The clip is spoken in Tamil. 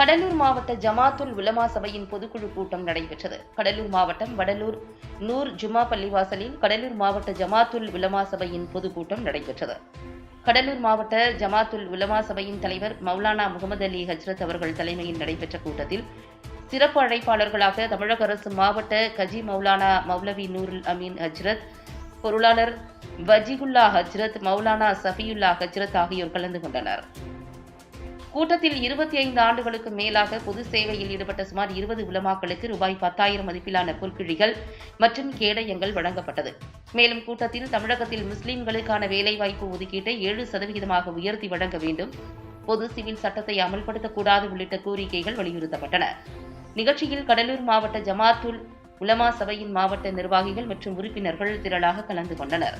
கடலூர் மாவட்ட ஜமாத்துல் உலமா சபையின் பொதுக்குழு கூட்டம் நடைபெற்றது. கடலூர் மாவட்டம் வடலூர் நூர் ஜுமா பள்ளிவாசலில் கடலூர் மாவட்ட ஜமாத்துல் உலமா சபையின் பொதுக்கூட்டம் நடைபெற்றது. கடலூர் மாவட்ட ஜமாத்துல் உலமா சபையின் தலைவர் மௌலானா முகமது அலி ஹஜ்ரத் அவர்கள் தலைமையில் நடைபெற்ற கூட்டத்தில் சிறப்பு அழைப்பாளர்களாக தமிழக அரசு மாவட்ட கஜி மௌலானா மௌலவி நூருல் அமீன் ஹஜ்ரத் பொருளாளர் வஜிகுல்லா ஹஜ்ரத் மௌலானா சஃபியுல்லா ஹஜ்ரத் ஆகியோர் கலந்து கொண்டனர். கூட்டத்தில் இருபத்தி ஐந்து ஆண்டுகளுக்கு மேலாக பொது சேவையில் ஈடுபட்ட சுமார் இருபது உலமாக்களுக்கு ரூபாய் பத்தாயிரம் மதிப்பிலான பொற்கிழிகள் மற்றும் கேடயங்கள் வழங்கப்பட்டது. மேலும் கூட்டத்தில் தமிழகத்தில் முஸ்லிம்களுக்கான வேலைவாய்ப்பு ஒதுக்கீட்டை ஏழு சதவிகிதமாக உயர்த்தி வழங்க வேண்டும். பொது சிவில் சட்டத்தை அமல்படுத்தக்கூடாது உள்ளிட்ட கோரிக்கைகள் வலியுறுத்தப்பட்டன. நிகழ்ச்சியில் கடலூர் மாவட்ட ஜமாத்துல் உலமா சபையின் மாவட்ட நிர்வாகிகள் மற்றும் உறுப்பினர்கள் திரளாக கலந்து கொண்டனர்.